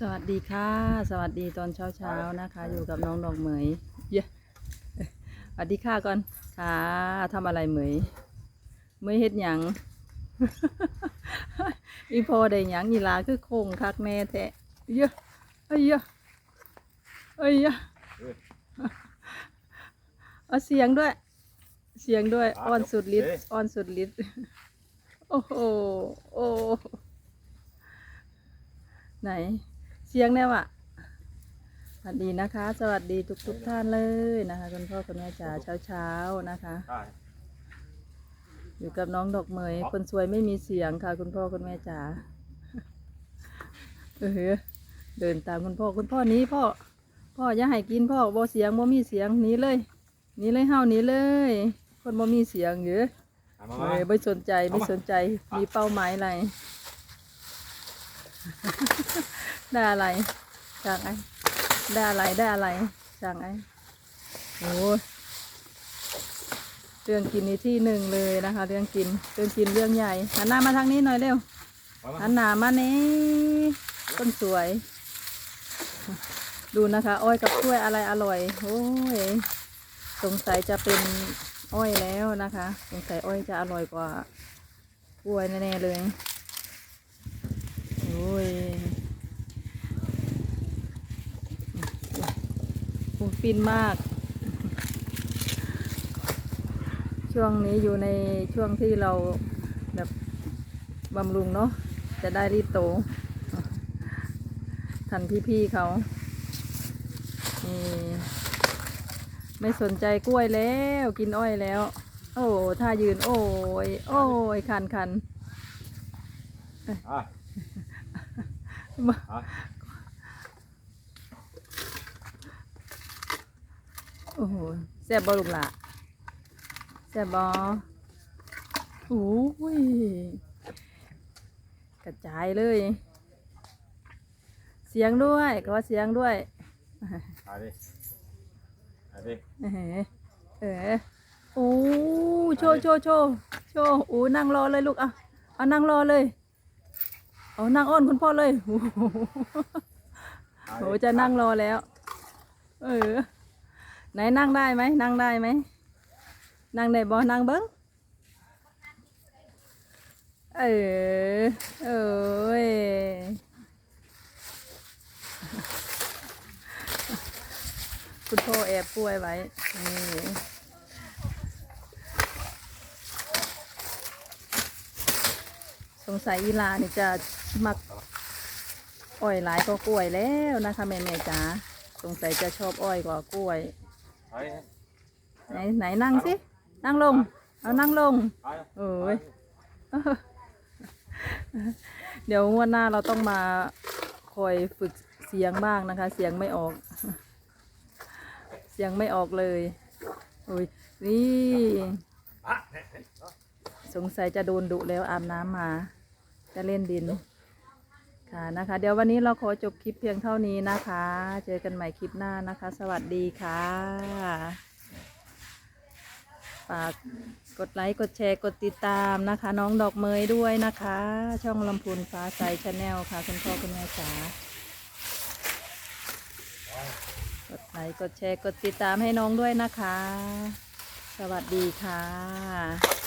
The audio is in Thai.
สวัสดีค่ะ สวัสดีตอนเช้าเช้าๆนะคะ อยู่กับน้องดอกเหมยเย้สวัสดีค่ะก่อนค่ะทำอะไรเหมยเหมยเฮ็ดหยังอีพอได้หยังอีหลาคือโคงคักแน่แท้เยอะเอ้ยเยอะเอ้ยเยอะเอาเสียงด้วย เสียงด้วยอะอ้อนสุดฤทธิ์เอ๊ะอ้อนสุดฤทธิ์โอ้โหโอ้ไหนเสียงแน่วอะสวัสดีนะคะ สวัสดีทุกทุกๆท่านเลยนะคะคุณพ่อคุณแม่จ๋าเช้าเช้าๆนะคะได้อยู่กับน้องดอกเหมยคนสวยไม่มีเสียงค่ะ คุณพ่อคุณแม่จ๋าเออเดินตามคุณพ่อคุณพ่อหนี้พ่อ พ่ออย่าให้กินพ่อบ่เสียงบ่มีเสียงหนีเลยหนีเลยเฮาหนีเลย คนบ่มีเสียงเยอะเอามาเอมาอไม่สนใจไม่เอามาสนใจมีเป้าหมายอะไร ได้อะไร จากไอ้ได้อะไรได้อะไร จากไอ้โอ้ยเรื่องกินนี่ที่หนึ่งเลยนะคะ เรื่องกินเรื่องกินเรื่องใหญ่หันหน้ามาทางนี้หน่อยเร็วเอามาหันหน้ามาเน่คนสวย ดูนะคะ อ้อยกับกล้วยอะไรอร่อยโอ้ยสงสัยจะเป็นอ้อยแล้วนะคะ สงสัยอ้อยจะอร่อยกว่ากล้วยแน่ๆเลยโอ้ยโอ้ ฟินมาก ช่วงนี้อยู่ในช่วงที่เราแบบบำรุงเนาะจะได้รีบโต ทันพี่ๆเขานี่ไม่สนใจกล้วยแล้วกินอ้อยแล้ว โอ้ท่ายืน โอ้ยโอ้ยคันคัน อะ มา อะ โอ้โหแซ่บบอลูกหละแซ่บบอโอ้ยกระจายเลย เสียงด้วยก็ว่าเสียงด้วยเอาดิเอาดิเออเออโอ้โชว์โชว์โชว์โชว์โอ้นั่งรอเลยลูกอะเอานั่งรอเลยเอานั่งอ้อนคุณพ่อเลยโอ้โหเอาโหดิจะนั่งรอแล้ว เออ ไหนนั่งได้ไหมนั่งได้ไหมนั่งได้บ่นั่งเบิ้งเออเอ้ยคุณพ่อแอบป่วยไว้นี่สงสัยอีลานี่จะมักอ้อยหลายก็กล้วยแล้วนะคะแม่แม่จ๋าสงสัยจะชอบอ้อยกว่ากล้วย ไหนไหนนั่งสิ นั่งลง เอานั่งลงเอาดิโอ้ย เดี๋ยวงวดหน้าเราต้องมาคอยฝึกเสียงบ้างนะคะ เสียงไม่ออก เสียงไม่ออกเลย โอ้ย นี่อะสงสัยจะโดนดุแล้วอาบน้ำมา จะเล่นดิน ค่ะนะคะ เดี๋ยววันนี้เราขอจบคลิปเพียงเท่านี้นะคะ เจอกันใหม่คลิปหน้านะคะ สวัสดีค่ะฝากกดไลค์กดแชร์กดติดตามนะคะ น้องดอกเมยด้วยนะคะ ช่องลำพูนฟ้าใสชาแนลค่ะคุณพ่อคุณแม่จ๋ากดไลค์กดแชร์กดติดตามให้น้องด้วยนะคะ สวัสดีค่ะ